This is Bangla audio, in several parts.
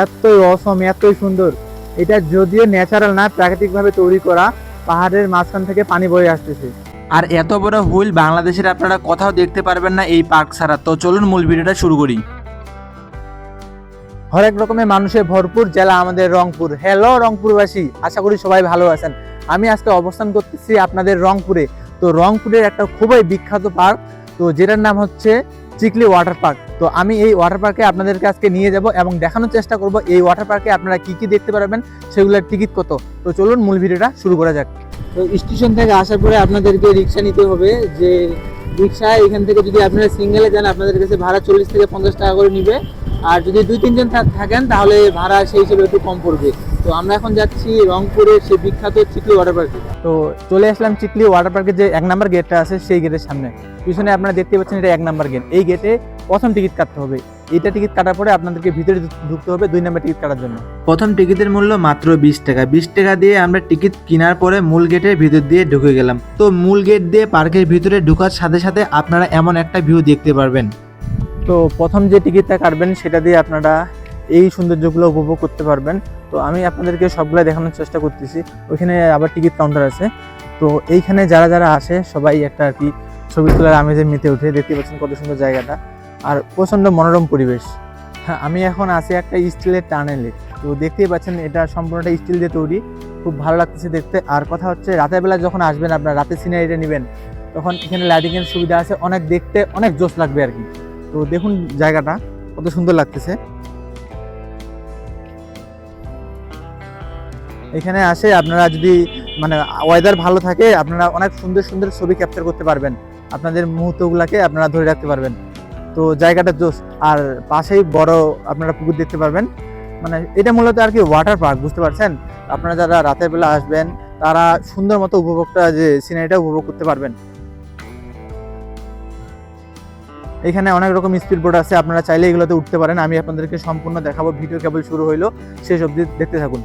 এতই অসম এতই সুন্দর। এটা যদিও ন্যাচারাল না প্রাকৃতিকভাবে তৈরি করা পাহাড়ের মাঝখান থেকে পানি বয়ে আসতেছে। আর এত বড় হুইল বাংলাদেশের আপনারা কোথাও দেখতে পারবেন না এই পার্ক ছাড়া। তো চলুন মূল ভিডিওটা শুরু করি। হরেক রকমের মানুষের ভরপুর জেলা আমাদের রংপুর। হ্যালো রংপুরবাসী। আশা করি সবাই ভালো আছেন। আমি আজকে অবস্থান করতেছি আপনাদের রংপুরে। তো রংপুরের একটা খুবই বিখ্যাত পার্ক তো যেটার নাম হচ্ছে চিকলি ওয়াটার পার্ক তো আমি এই ওয়াটার পার্কে আপনাদেরকে আজকে নিয়ে যাব এবং দেখানোর চেষ্টা করব এই ওয়াটার পার্কে আপনারা কি কি দেখতে পারবেন, সেগুলোর টিকিট কত। তো চলুন মূল ভিডিওটা শুরু করা যাক। তো স্টেশন থেকে আসার পরে আপনাদেরকে রিক্সা নিতে হবে। যে রিক্সা এখান থেকে যদি আপনারা সিঙ্গেলে যান, আপনাদের কাছে ভাড়া চল্লিশ থেকে পঞ্চাশ টাকা করে নিবে। আর যদি দুই তিনজন থাকেন, তাহলে ভাড়া সেই হিসেবে একটু কম পড়বে। তো আমরা এখন যাচ্ছি রংপুরের সেই বিখ্যাত চিকলি ওয়াটার পার্কে তো চলে আসলাম চিকলি ওয়াটার পার্কের যে এক নাম্বার গেটটা আছে সেই গেটের সামনে। পিছনে আপনারা দেখতে পাচ্ছেন এটা এক নাম্বার গেট এই গেটে প্রথম টিকিট কাটতে হবে। এটা টিকিট কাটার পরে আপনাদেরকে ভিতরে ঢুকতে হবে দুই নাম্বার টিকিট কাটার জন্য। প্রথম টিকিটের মূল্য মাত্র বিশ টাকা। বিশ টাকা দিয়ে আমরা টিকিট কেনার পরে মূল গেটের ভিতর দিয়ে ঢুকে গেলাম। তো মূল গেট দিয়ে পার্কের ভিতরে ঢোকার সাথে সাথে আপনারা এমন একটা ভিউ দেখতে পারবেন। তো প্রথম যে টিকিটটা কাটবেন সেটা দিয়ে আপনারা এই সৌন্দর্যগুলো উপভোগ করতে পারবেন। তো আমি আপনাদেরকে সবগুলো দেখানোর চেষ্টা করতেছি। ওইখানে আবার টিকিট কাউন্টার আছে। তো এইখানে যারা যারা আসে, সবাই একটা আর কি ছবি তোলার আমেজে মেতে উঠে দেখতে পাচ্ছেন কত সুন্দর জায়গাটা। আর প্রচণ্ড মনোরম পরিবেশ। হ্যাঁ আমি এখন আছি একটা স্টিলের টানেলে। তো দেখতেই পাচ্ছেন এটা সম্পূর্ণটা স্টিল দিয়ে তৈরি। খুব ভালো লাগতেছে দেখতে। আর কথা হচ্ছে, রাতের বেলা যখন আসবেন আপনার রাতে সিনারিটা নেবেন, তখন এখানে লাইটিংয়ের সুবিধা আছে। অনেক দেখতে, অনেক জোশ লাগবে আর কি। তো দেখুন জায়গাটা, কত সুন্দর লাগতেছে। এখানে আসে, আপনারা যদি মানে ওয়েদার ভালো থাকে, আপনারা অনেক সুন্দর সুন্দর ছবি ক্যাপচার করতে পারবেন। আপনাদের মুহূর্তগুলোকে আপনারা ধরে রাখতে পারবেন। তো জায়গাটা জোস, আর পাশেই বড় আপনারা পুকুর দেখতে পারবেন। মানে এটা মূলত আর কি ওয়াটার পার্ক বুঝতে পারছেন? আপনারা যারা রাতের বেলা আসবেন, তারা সুন্দর মতো উপভোগটা, যে সিনারিটা উপভোগ করতে পারবেন। এখানে অনেক রকম স্পিড বোর্ড আছে, আপনারা চাইলে এগুলোতে উঠতে পারেন। আমি আপনাদেরকে সম্পূর্ণ দেখাবো ভিডিও কেবল শুরু হইল, শেষ অবধি দেখতে থাকুন।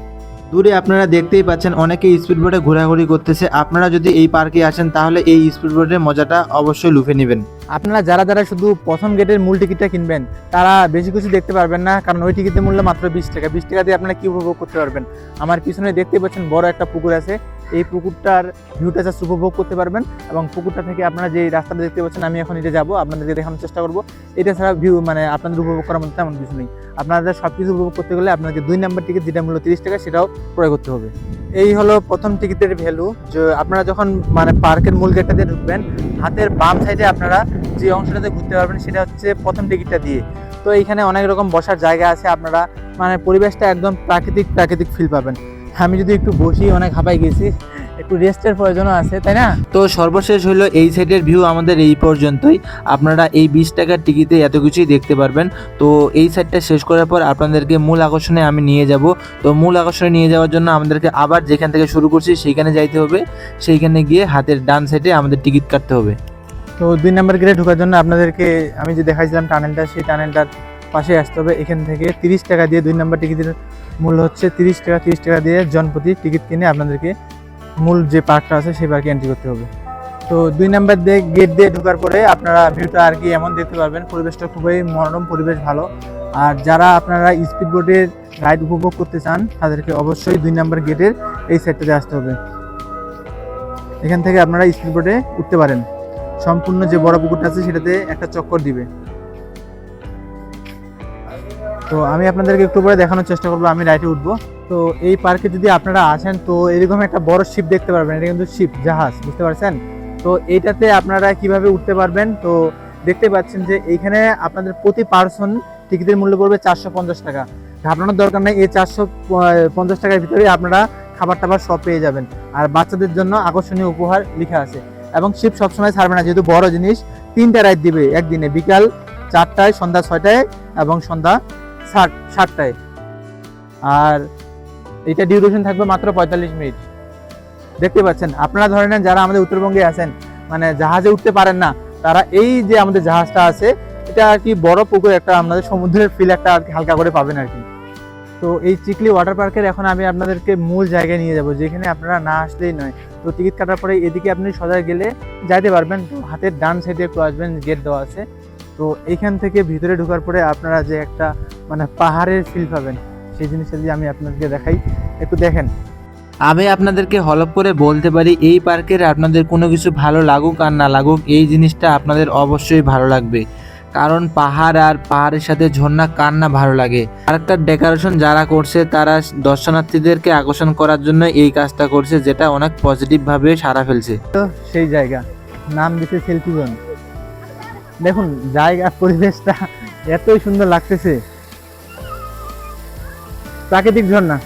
দূরে আপনারা দেখতেই পাচ্ছেন অনেকে স্পিড বোটে ঘোরাঘুরি করতেছে। আপনারা যদি এই পার্কে আসেন, তাহলে এই স্পিড বোটের মজাটা অবশ্যই লুফে নেবেন। আপনারা যারা যারা শুধু প্রথম গেটের মূল টিকিটটা কিনবেন, তারা বেশি কিছু দেখতে পারবেন না, কারণ ওই টিকিটের মূল্য মাত্র বিশ টাকা। বিশ টাকা দিয়ে আপনারা কী উপভোগ করতে পারবেন? আমার পিছনে দেখতেই পাচ্ছেন বড় একটা পুকুর আছে। এই পুকুরটার ভিউটা জাস্ট উপভোগ করতে পারবেন এবং পুকুরটা থেকে আপনারা যে রাস্তাটা দেখতে পাচ্ছেন, আমি এখন এটা যাব, আপনাদেরকে দেখানোর চেষ্টা করব। এটা ছাড়া ভিউ মানে আপনাদের উপভোগ করার মতো তেমন কিছু নেই। আপনাদের সব কিছু উপভোগ করতে গেলে আপনাদের দুই নাম্বার টিকিট যেটা মূল্য তিরিশ টাকা, সেটাও ক্রয় করতে হবে। এই হলো প্রথম টিকিটের ভ্যালু যে আপনারা যখন মানে পার্কের মূল গেটটা দিয়ে ঢুকবেন, হাতের বাম সাইডে আপনারা যে অংশটাতে ঘুরতে পারবেন, সেটা হচ্ছে প্রথম টিকিটটা দিয়ে। তো এইখানে অনেক রকম বসার জায়গা আছে, আপনারা মানে পরিবেশটা একদম প্রাকৃতিক প্রাকৃতিক ফিল পাবেন। আমি যদি একটু বসি অনেক হাঁপাই গেছি একটু রেস্টের প্রয়োজনও আছে তাই না? তো সর্বশেষ হলো এই সাইডের ভিউ আমাদের এই পর্যন্তই। আপনারা এই বিশ টাকার টিকিটে এত কিছুই দেখতে পারবেন। তো এই সাইডটা শেষ করার পর আপনাদেরকে মূল আকর্ষণে আমি নিয়ে যাব। তো মূল আকর্ষণে নিয়ে যাওয়ার জন্য আমাদেরকে আবার যেখান থেকে শুরু করছি সেইখানে যাইতে হবে। সেইখানে গিয়ে হাতের ডান সাইডে আমাদের টিকিট কাটতে হবে। তো দুই নাম্বার গেটে ঢোকার জন্য আপনাদেরকে আমি যে দেখাইছিলাম টানেলটা সেই টানেলটার পাশে আসতে হবে। এখান থেকে তিরিশ টাকা দিয়ে দুই নাম্বার টিকিটের মূল্য হচ্ছে তিরিশ টাকা তিরিশ টাকা দিয়ে জনপ্রতি টিকিট কিনে আপনাদেরকে মূল যে পার্কটা আছে সেই পার্কে এন্ট্রি করতে হবে। তো দুই নাম্বার দিয়ে গেট দিয়ে ঢোকার পরে আপনারা ভিউটা আর কি এমন দেখতে পারবেন, পরিবেশটা খুবই মনোরম, পরিবেশ ভালো। আর যারা আপনারা স্পিড বোটের রাইড উপভোগ করতে চান, তাদেরকে অবশ্যই দুই নাম্বার গেটের এই সাইডটাতে আসতে হবে। এখান থেকে আপনারা স্পিড বোটে উঠতে পারেন। সম্পূর্ণ যে বড় পুকুরটা আছে, সেটাতে একটা চক্কর দিবে। তো আমি আপনাদেরকে একটু পরে দেখানোর চেষ্টা করব, আমি রাইটে উঠবো। তো এই পার্কে যদি আপনারা আসেন, তো এরকম একটা বড় শিপ দেখতে পারবেন, এটা কিন্তু শিপ, জাহাজ, বুঝতে পারছেন? তো এইটাতে আপনারা কীভাবে উঠতে পারবেন? তো দেখতে পাচ্ছেন যে এইখানে আপনাদের প্রতি পার্সন টিকিটের মূল্য পড়বে চারশো পঞ্চাশ টাকা। ঘাবড়ানোর দরকার নেই, এই চারশো পঞ্চাশ টাকার ভিতরে আপনারা খাবার টাবার সব পেয়ে যাবেন। আর বাচ্চাদের জন্য আকর্ষণীয় উপহার লেখা আছে। এবং শিপ সবসময় ছাড়বে না, যেহেতু বড় জিনিস, তিনটা রাইড দিবে একদিনে, বিকাল চারটায়, সন্ধ্যা ছয়টায় এবং সন্ধ্যা সাত, সাতটায়। আর এটা ডিউরেশন থাকবে মাত্র পঁয়তাল্লিশ মিনিট। দেখতে পাচ্ছেন, আপনারা ধরে নেন যারা আমাদের উত্তরবঙ্গে আছেন মানে জাহাজে উঠতে পারেন না, তারা এই যে আমাদের জাহাজটা আছে, এটা আর কি বড় পুকুর একটা আপনাদের সমুদ্রের ফিল একটা আর কি হালকা করে পাবেন আর কি। তো এই চিকলি ওয়াটার পার্কের এখন আমি আপনাদেরকে মূল জায়গায় নিয়ে যাব, যেখানে আপনারা না আসলেই নয়। তো টিকিট কাটার পরে এদিকে আপনি সজায় গেলে যাইতে পারবেন, হাতের ডান সাইডে একটু আসবেন গেট দেওয়া আছে। তো এইখান থেকে ভিতরে ঢোকার পরে আপনারা যে একটা মানে পাহাড়ের ফিল পাবেন সেই জিনিসটা যদি আমি আপনাদেরকে দেখাই একটু দেখেন। আমি আপনাদেরকে হলপ করে বলতে পারি এই পার্কের আপনাদের কোনো কিছু ভালো লাগুক আর না লাগুক এই জিনিসটা আপনাদের অবশ্যই ভালো লাগবে। কারণ পাহাড় আর পাহাড়ের সাথে ঝর্ণা কার না ভালো লাগে? পার্কটার ডেকোরেশন যারা করছে তারা দর্শনার্থীদেরকে আকর্ষণ করার জন্য এই কাজটা করছে যেটা অনেক পজিটিভভাবে সারা ফেলছে। তো সেই জায়গা। নাম দিছে সেলফি জোন দেখুন, জায়গা, পরিবেশটা এতই সুন্দর লাগতেছে। প্রাকৃতিক ঝর্ণা।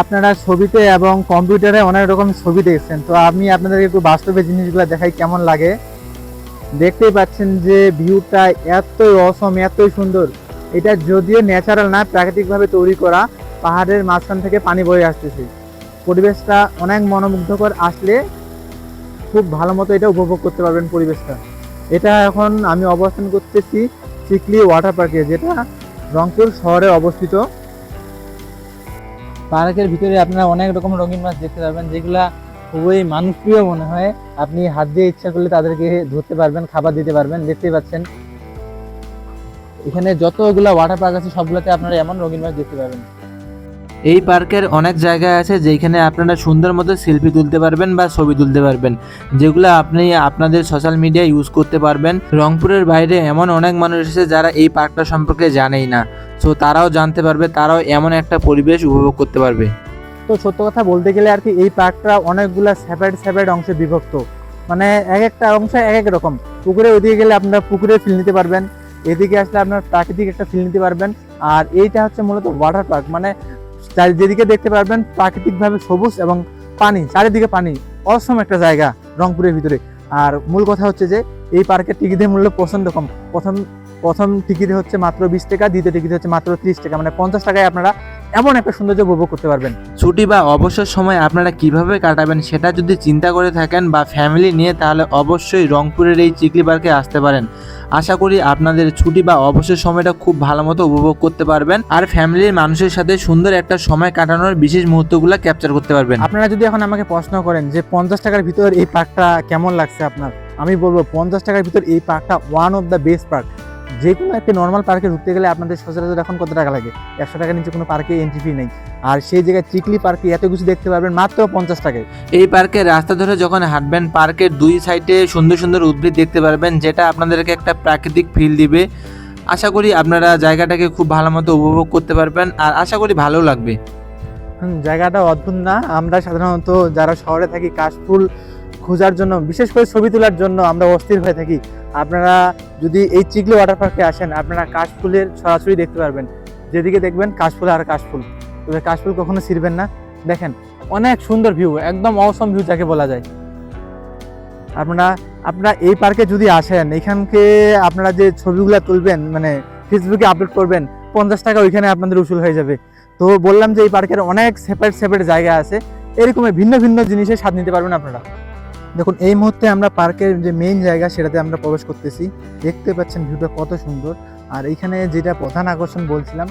আপনারা ছবিতে এবং কম্পিউটারে অনেক রকম ছবি দেখছেন, তো আমি আপনাদেরকে একটু বাস্তবে জিনিসগুলো দেখাই কেমন লাগে। দেখতেই পাচ্ছেন যে ভিউটা এতই অসম এতই সুন্দর। এটা যদিও ন্যাচারাল না, প্রাকৃতিকভাবে তৈরি করা, পাহাড়ের মাঝখান থেকে পানি বয়ে আসতেছে। পরিবেশটা অনেক মনোমুগ্ধকর আসলে খুব ভালো মতো এটা উপভোগ করতে পারবেন পরিবেশটা। এটা এখন আমি অবস্থান করতেছি চিকলি ওয়াটার পার্কে, যেটা রংপুর শহরে অবস্থিত। পার্কের ভিতরে আপনারা অনেক রকম রঙিন মাছ দেখতে পারবেন, যেগুলা খুবই মানুষপ্রিয় মনে হয়। আপনি হাত দিয়ে ইচ্ছা করলে তাদেরকে ধরতে পারবেন, খাবার দিতে পারবেন, দেখতেই পাচ্ছেন। এখানে যতগুলো ওয়াটার পার্ক আছে সবগুলোতে আপনারা এমন রঙিন মাছ দেখতে পাবেন। এই পার্কের অনেক জায়গা আছে যেখানে আপনারা সুন্দর মতো সেলফি তুলতে পারবেন বা ছবি তুলতে পারবেন যেগুলো আপনি আপনাদের সোশ্যাল মিডিয়া ইউজ করতে পারবেন। রংপুরের বাইরে এমন অনেক মানুষ এসেছে যারা এই পার্কটা সম্পর্কে জানেই না। সো তারাও জানতে পারবে তারাও এমন একটা পরিবেশ উপভোগ করতে পারবে। তো সত্য কথা বলতে গেলে আর কি এই পার্কটা অনেকগুলা সেপারেট সেপারেট অংশে বিভক্ত। মানে এক একটা অংশ এক এক রকম। পুকুরে ওইদিকে গেলে আপনারা পুকুরে ফিল নিতে পারবেন। এদিকে আসলে আপনার প্রাকৃতিক একটা ফিল নিতে পারবেন। আর এইটা হচ্ছে মূলত ওয়াটার পার্ক মানে যেদিকে দেখতে পারবেন প্রাকৃতিকভাবে সবুজ এবং পানি, চারিদিকে পানি। অসম একটা জায়গা রংপুরের ভিতরে। আর মূল কথা হচ্ছে যে, এই পার্কের টিকিটের মূল্য প্রচণ্ড কম। প্রথম প্রথম টিকিট হচ্ছে মাত্র বিশ টাকা, দ্বিতীয় টিকিট হচ্ছে মাত্র ত্রিশ টাকা। মানে পঞ্চাশ টাকায় আপনারা এমন একটা সৌন্দর্য উপভোগ করতে পারবেন। ছুটি বা অবসর সময় আপনারা কীভাবে কাটাবেন সেটা যদি চিন্তা করে থাকেন বা ফ্যামিলি নিয়ে তাহলে অবশ্যই রংপুরের এই চিকলি পার্কে আসতে পারেন। আশা করি আপনাদের ছুটি বা অবসর সময়টা খুব ভালো মতো উপভোগ করতে পারবেন। আর ফ্যামিলির মানুষের সাথে সুন্দর একটা সময় কাটানোর বিশেষ মুহূর্তগুলো ক্যাপচার করতে পারবেন। আপনারা যদি এখন আমাকে প্রশ্ন করেন যে পঞ্চাশ টাকার ভিতর এই পার্কটা কেমন লাগছে আপনার? আমি বলব পঞ্চাশ টাকার ভিতর এই পার্কটা one of the best park যে কোনো একটা নর্মাল পার্কে ঢুকতে গেলে আপনাদের সচরাচর এখন কত টাকা লাগে? একশো টাকার নিচে কোনো পার্কে এন্ট্রি ফি নেই। আর সেই জায়গায় চিকলি পার্কে এত কিছু দেখতে পারবেন মাত্র পঞ্চাশ টাকায়। এই পার্কে রাস্তা ধরে যখন হাঁটবেন পার্কের দুই সাইডে সুন্দর সুন্দর উদ্ভিদ দেখতে পারবেন যেটা আপনাদেরকে একটা প্রাকৃতিক ফিল দিবে। আশা করি আপনারা জায়গাটাকে খুব ভালো মতো উপভোগ করতে পারবেন আর আশা করি ভালো লাগবে। জায়গাটা অদ্ভুত না। আমরা সাধারণত যারা শহরে থাকি কাশফুল খোঁজার জন্য, বিশেষ করে ছবি তোলার জন্য আমরা অস্থির হয়ে থাকি। আপনারা যদি এই চিকলি ওয়াটার পার্কে আসেন, আপনারা কাশফুলের সরাসরি দেখতে পারবেন। যেদিকে দেখবেন কাশফুল আর কাশফুল। তবে কাশফুল কখনো ছিঁড়বেন না। দেখেন, অনেক সুন্দর ভিউ একদম অসম ভিউ যাকে বলা যায়। আপনারা আপনারা এই পার্কে যদি আসেন, এখানকে আপনারা যে ছবিগুলো তুলবেন মানে ফেসবুকে আপলোড করবেন, পঞ্চাশ টাকা ওইখানে আপনাদের উসুল হয়ে যাবে। তো বললাম যে এই পার্কের অনেক সেপারেট সেপারেট জায়গা আছে। এরকমের ভিন্ন ভিন্ন জিনিসের স্বাদ নিতে পারবেন আপনারা। দেখুন, এই মুহূর্তে আমরা পার্কের যে মেইন জায়গা সেটাতে আমরা প্রবেশ করতেছি। দেখতে পাচ্ছেন ভিউটা কত সুন্দর। আর এইখানে যেটা প্রধান আকর্ষণ বলছিলাম,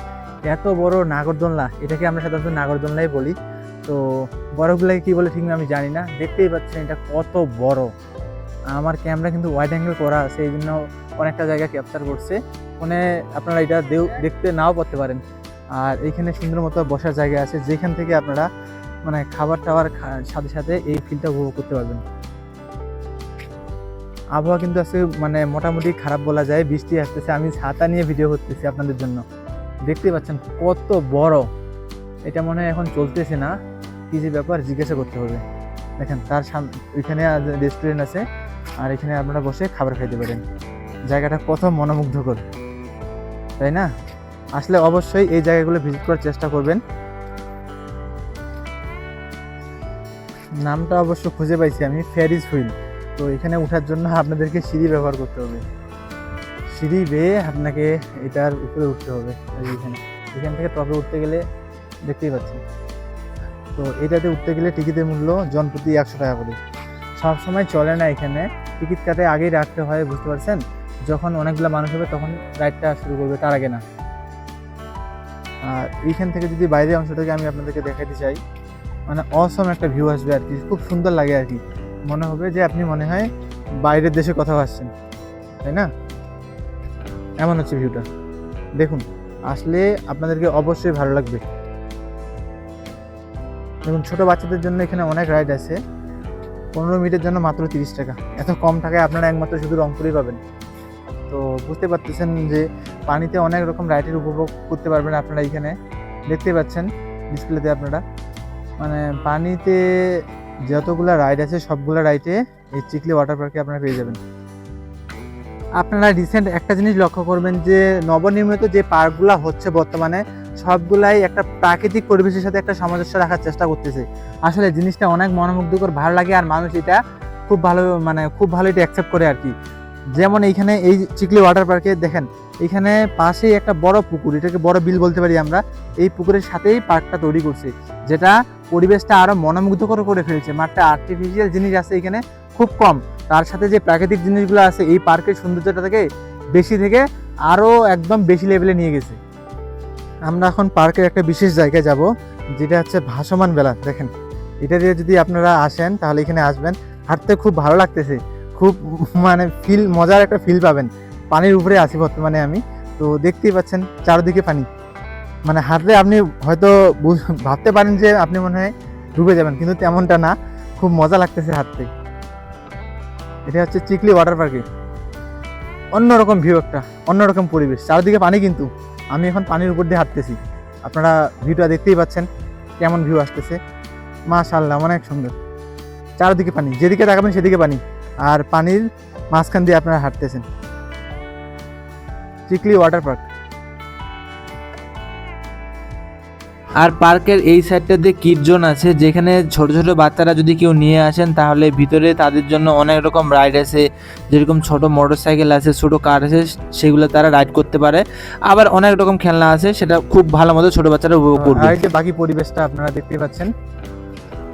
এত বড় নাগরদোলনা, এটাকে আমরা সাধারণত নাগরদোলনাই বলি। তো বড়গুলোকে কী বলে ঠিক আমি জানি না। দেখতেই পাচ্ছেন এটা কত বড়। আমার ক্যামেরা কিন্তু ওয়াইড অ্যাঙ্গেল করা আছে, এই জন্য অনেকটা জায়গা ক্যাপচার করছে। ফোনে আপনারা এটা দেখতে নাও করতে পারেন। আর এইখানে সুন্দর মতো বসার জায়গা আছে, যেখান থেকে আপনারা মানে খাবার টাবার সাথে সাথে এই ফিলটা উপভোগ করতে পারবেন। আবহাওয়া কিন্তু আজকে মানে মোটামুটি খারাপ বলা যায়, বৃষ্টি আসতেছে, আমি ছাতা নিয়ে ভিডিও করতেছি আপনাদের জন্য। দেখতে পাচ্ছেন কত বড়। এটা মনে হয় এখন চলতেছে না। কি যে ব্যাপার, জিজ্ঞাসা করতে হবে। দেখেন, তার এখানে রেস্টুরেন্ট আছে, আর এখানে আপনারা বসে খাবার খাইতে পারেন। জায়গাটা কত মনোমুগ্ধকর। তাই না? আসলে অবশ্যই এই জায়গাগুলো ভিজিট করার চেষ্টা করবেন। নামটা অবশ্য খুঁজে পাইছি আমি ফেরিস হুইল তো এখানে ওঠার জন্য আপনাদেরকে সিঁড়ি ব্যবহার করতে হবে। সিঁড়ি বেয়ে আপনাকে এটার উপরে উঠতে হবে এখানে। এখান থেকে টপে উঠতে গেলে দেখতেই পাচ্ছেন। তো এটাতে উঠতে গেলে টিকিটের মূল্য জন প্রতি একশো টাকা করে। সব সময় চলে না এখানে। টিকিট কাটে আগেই রাখতে হয়, বুঝতে পারছেন? যখন অনেকগুলো মানুষ হবে তখন রাইডটা শুরু করবে, তার আগে না। আর এইখান থেকে যদি বাইরের অংশটাকে আমি আপনাদেরকে দেখাতে চাই মানে অসম একটা ভিউ আসবে আর কি, খুব সুন্দর লাগে আর কি। মনে হবে যে আপনি মনে হয় বাইরের দেশে কোথাও আসছেন, তাই না? এমন হচ্ছে ভিউটা। দেখুন, আসলে আপনাদেরকে অবশ্যই ভালো লাগবে। দেখুন, ছোটো বাচ্চাদের জন্য এখানে অনেক রাইড আছে। পনেরো মিনিটের জন্য মাত্র তিরিশ টাকা। এত কম টাকায় আপনারা একমাত্র শুধু রংপুরেই পাবেন। তো বুঝতে পারতেছেন যে পানিতে অনেক রকম রাইডের উপভোগ করতে পারবেন আপনারা এখানে। দেখতে পাচ্ছেন ডিসপ্লেতে আপনারা। মানে পানিতে যতগুলা রাইড আছে, সবগুলো রাইডে এই চিকলি ওয়াটার পার্কে আপনারা পেয়ে যাবেন। আপনারা রিসেন্ট একটা জিনিস লক্ষ্য করবেন যে, নবনির্মিত যে পার্কগুলো হচ্ছে বর্তমানে, সবগুলাই একটা প্রাকৃতিক পরিবেশের সাথে একটা সামঞ্জস্য রাখার চেষ্টা করতেছে। আসলে জিনিসটা অনেক মনোমুগ্ধকর, ভালো লাগে আর মানুষ এটা খুব ভালো মানে খুব ভালো এটা অ্যাকসেপ্ট করে আর কি। যেমন এইখানে এই চিকলি ওয়াটার পার্কে দেখেন এখানে পাশেই একটা বড় পুকুর, এটাকে বড় বিল বলতে পারি আমরা, এই পুকুরের সাথেই পার্কটা তৈরি করছে, যেটা পরিবেশটা আরও মনোমুগ্ধকর করে ফেলছে মাঠটা আর্টিফিশিয়াল জিনিস আছে এখানে খুব কম, তার সাথে যে প্রাকৃতিক জিনিসগুলো আছে, এই পার্কের সৌন্দর্যটা থেকে বেশি থেকে আরও একদম বেশি লেভেলে নিয়ে গেছে। আমরা এখন পার্কের একটা বিশেষ জায়গায় যাব, যেটা হচ্ছে ভাসমান বেলা, দেখেন, এটা দিয়ে যদি আপনারা আসেন, তাহলে এখানে আসবেন, হাঁটতে খুব ভালো লাগতেছে। খুব মানে ফিল মজার একটা ফিল পাবেন। পানির উপরে আছি বর্তমানে আমি। তো দেখতেই পাচ্ছেন, চারদিকে পানি। মানে হাঁটলে আপনি হয়তো ভাবতে পারেন যে আপনি মনে হয় ডুবে যাবেন, কিন্তু তেমনটা না। খুব মজা লাগতেছে হাঁটতে। এটা হচ্ছে চিকলি ওয়াটার পার্কে। অন্যরকম ভিউ একটা, অন্যরকম পরিবেশ। চারদিকে পানি কিন্তু। আমি এখন পানির উপর দিয়ে হাঁটতেছি। আপনারা ভিউটা দেখতেই পাচ্ছেন কেমন ভিউ আসতেছে। মাশাল্লাহ অনেক সুন্দর। চারদিকে পানি, যেদিকে তাকাবেন সেদিকে পানি। আর পানির মাঝখান দিয়ে আপনারা হাঁটতেছেন। চিকলি ওয়াটার পার্ক আর পার্কের এই সাইডটাতে কিড জোন আছে যেখানে ছোট ছোট বাচ্চারা যদি কেউ নিয়ে আসেন তাহলে ভিতরে তাদের জন্য অনেক রকম রাইড আছে যেরকম ছোট মোটর সাইকেল আছে ছোট কার আছে সেগুলো তারা রাইড করতে পারে। আবার অনেক রকম খেলনা আছে সেটা খুব ভালো মতো ছোট বাচ্চারা উপভোগ করবে। যে বাকি পরিবেশটা আপনারা দেখতে পাচ্ছেন।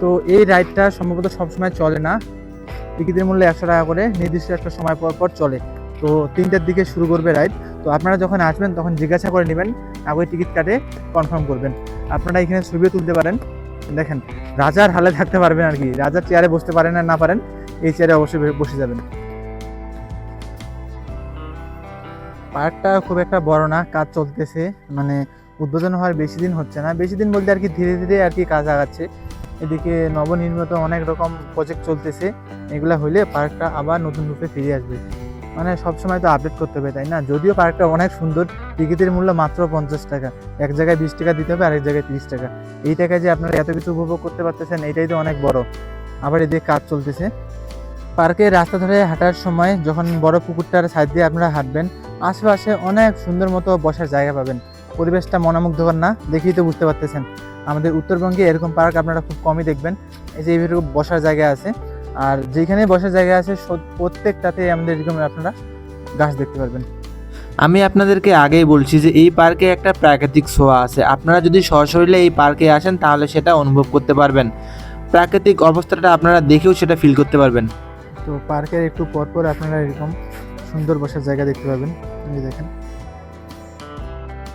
তো এই রাইডটা সম্ভবত সবসময় চলে না। টিকিটের মূল্য একশো টাকা করে নির্দিষ্ট একটা সময় পর পর চলে। তো তিনটার দিকে শুরু করবে রাইড তো আপনারা যখন আসবেন, তখন জিজ্ঞাসা করে নেবেন, আগে টিকিট কাটে কনফার্ম করবেন। আপনারা এখানে ছবিও তুলতে পারেন। দেখেন, রাজার হালে থাকতে পারবেন আর কি। রাজার চেয়ারে বসতে পারেন আর না পারেন, এই চেয়ারে অবশ্যই বসে যাবেন। পার্কটা খুব একটা বড় না, কাজ চলতেছে। মানে উদ্বোধন হওয়ার বেশি দিন হচ্ছে না। বেশি দিন বলতে আর কি ধীরে ধীরে আর কি কাজ আগাচ্ছে। এদিকে নবনির্মিত অনেক রকম প্রজেক্ট চলতেছে। এগুলা হইলে পার্কটা আবার নতুন রূপে ফিরে আসবে। মানে সবসময় তো আপডেট করতে হবে, তাই না? যদিও পার্কটা অনেক সুন্দর, টিকিটের মূল্য মাত্র পঞ্চাশ টাকা। এক জায়গায় বিশ টাকা দিতে হবে, আরেক জায়গায় তিরিশ টাকা। এই টাকায় যে আপনারা এত কিছু উপভোগ করতে পারতেছেন, এটাই তো অনেক বড়। আবার এদিকে কাজ চলতেছে। পার্কের রাস্তা ধরে হাঁটার সময় যখন বড় পুকুরটার সাইড দিয়ে আপনারা হাঁটবেন, আশেপাশে অনেক সুন্দর মতো বসার জায়গা পাবেন। পরিবেশটা মনোমুগ্ধকর না দেখেই তো বুঝতে পারতেছেন। আমাদের উত্তরবঙ্গে এরকম পার্ক আপনারা খুব কমই দেখবেন। এই যে এইভাবে বসার জায়গা আছে। আর যেখানে বসার জায়গা আছে প্রত্যেকটাতে আমাদের এরকম আপনারা গাছ দেখতে পারবেন। আমি আপনাদেরকে আগেই বলছি যে এই পার্কে একটা প্রাকৃতিক ছোঁয়া আছে। আপনারা যদি সশরীরে এই পার্কে আসেন তাহলে সেটা অনুভব করতে পারবেন। প্রাকৃতিক অবস্থাটা আপনারা দেখেও সেটা ফিল করতে পারবেন। তো পার্কের একটু পর পর আপনারা এরকম সুন্দর বসার জায়গা দেখতে পাবেন দেখেন।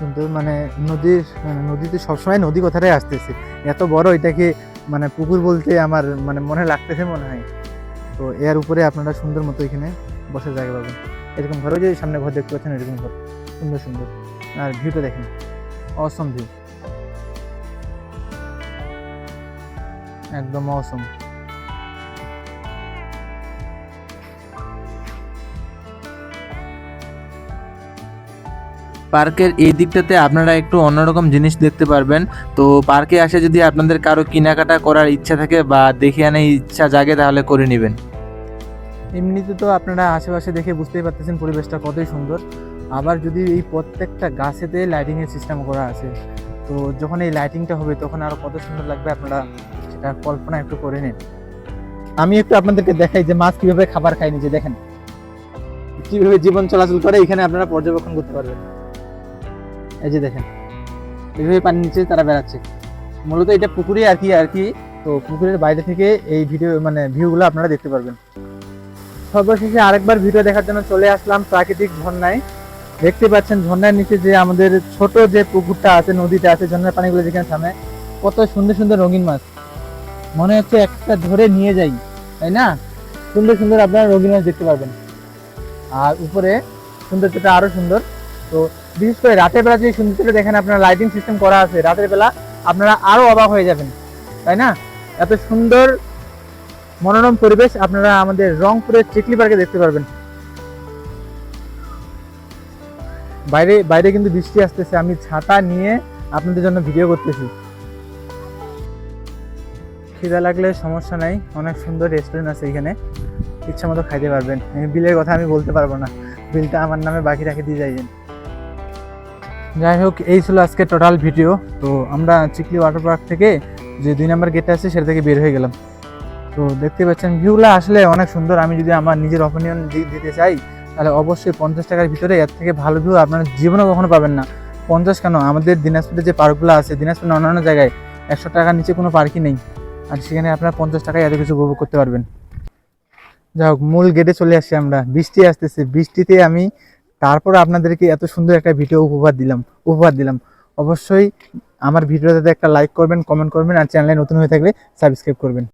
সুন্দর মানে নদীর মানে নদীতে সবসময় নদী কথাটাই আসতেছে। এত বড় এটাকে মানে পুকুর বলতে আমার মানে মনে লাগতেছে মনে হয়। তো এর উপরে আপনারা সুন্দর মতো এখানে বসার জায়গা পাবেন। এরকম ঘর, ওই যে সামনে ঘর দেখতে পাচ্ছেন, এরকম ঘর। সুন্দর সুন্দর। আর ভিউটা দেখেন। অসম ভিউ একদম অসম। পার্কের এই দিকটাতে আপনারা একটু অন্যরকম জিনিস দেখতে পারবেন। তো পার্কে আসে যদি আপনাদের কারও কেনাকাটা করার ইচ্ছা থাকে বা দেখে আনার ইচ্ছা জাগে তাহলে করে নেবেন। এমনিতে তো আপনারা আশেপাশে দেখে বুঝতেই পারতেছেন পরিবেশটা কতই সুন্দর। আবার যদি এই প্রত্যেকটা গাছেতে লাইটিংয়ের সিস্টেম করা আছে, তো যখন এই লাইটিংটা হবে তখন আরও কত সুন্দর লাগবে আপনারা সেটা কল্পনা একটু করে নিন। আমি একটু আপনাদেরকে দেখাই যে মাছ কীভাবে খাবার খায় নিজে দেখেন। কীভাবে জীবন চলাচল করে, এখানে আপনারা পর্যবেক্ষণ করতে পারবেন। এই যে দেখেন, এইভাবে পানির নিচে তারা বেড়াচ্ছে। মূলত এটা পুকুরে আর কি আর কি, তো পুকুরের বাইরে থেকে এই ভিডিও মানে ভিউগুলো আপনারা দেখতে পারবেন। সর্বশেষে আরেকবার ভিডিও দেখার জন্য চলে আসলাম প্রাকৃতিক ঝর্ণায়। দেখতে পাচ্ছেন ঝর্ণার নিচে যে আমাদের ছোট যে পুকুরটা আছে, নদীটা আছে, ঝর্ণার পানিগুলো যেখানে সামনে কত সুন্দর সুন্দর রঙিন মাছ। মনে হচ্ছে একটা ধরে নিয়ে যাই, তাই না? সুন্দর সুন্দর আপনারা রঙিন মাছ দেখতে পারবেন। আর উপরে সুন্দর সৌন্দর্যটা আরও সুন্দর। তো বিশেষ করে রাতের বেলা যে সৌন্দর্যটা দেখেন আপনার লাইটিং সিস্টেম করা আছে, রাতের বেলা আপনারা আরও অবাক হয়ে যাবেন, তাই না? এত সুন্দর মনোরম পরিবেশ আপনারা আমাদের রংপুরের চিকলি পার্কে দেখতে পারবেন। বাইরে বাইরে কিন্তু বৃষ্টি আসতেছে, আমি ছাতা নিয়ে আপনাদের জন্য ভিডিও করতেছি। খিদা লাগলে সমস্যা নাই, অনেক সুন্দর রেস্টুরেন্ট আছে এখানে, ইচ্ছা মতো খাইতে পারবেন। বিলের কথা আমি বলতে পারব না, বিলটা আমার নামে বাকি রাখে দিয়ে যাইবেন। যাই হোক, এই ছিল আজকে টোটাল ভিডিও তো আমরা চিকলি ওয়াটার পার্ক থেকে যে দুই নম্বর গেট আছে, সেটা থেকে বের হয়ে গেলাম। তো দেখতে পাচ্ছেন ভিউগুলো আসলে অনেক সুন্দর। আমি যদি আমার নিজের অপিনিয়ন দিতে চাই, তাহলে অবশ্যই পঞ্চাশ টাকার ভিতরে এর থেকে ভালো ভিউ আপনারা জীবনে কখনো পাবেন না। পঞ্চাশ কেন? আমাদের দিনাজপুরে যে পার্কগুলো আছে, দিনাজপুরের অন্যান্য জায়গায় একশো টাকার নিচে কোনো পার্কই নেই। আর সেখানে আপনারা পঞ্চাশ টাকায় এত কিছু উপভোগ করতে পারবেন। যাই হোক, মূল গেটে চলে আসছি আমরা। বৃষ্টি আসতেছে। বৃষ্টিতে আমি তারপর আপনাদেরকে এত সুন্দর একটা ভিডিও উপহার দিলাম উপহার দিলাম। অবশ্যই আমার ভিডিওটাতে একটা লাইক করবেন কমেন্ট করবেন, আর চ্যানেলে নতুন হয়ে থাকলে সাবস্ক্রাইব করবেন।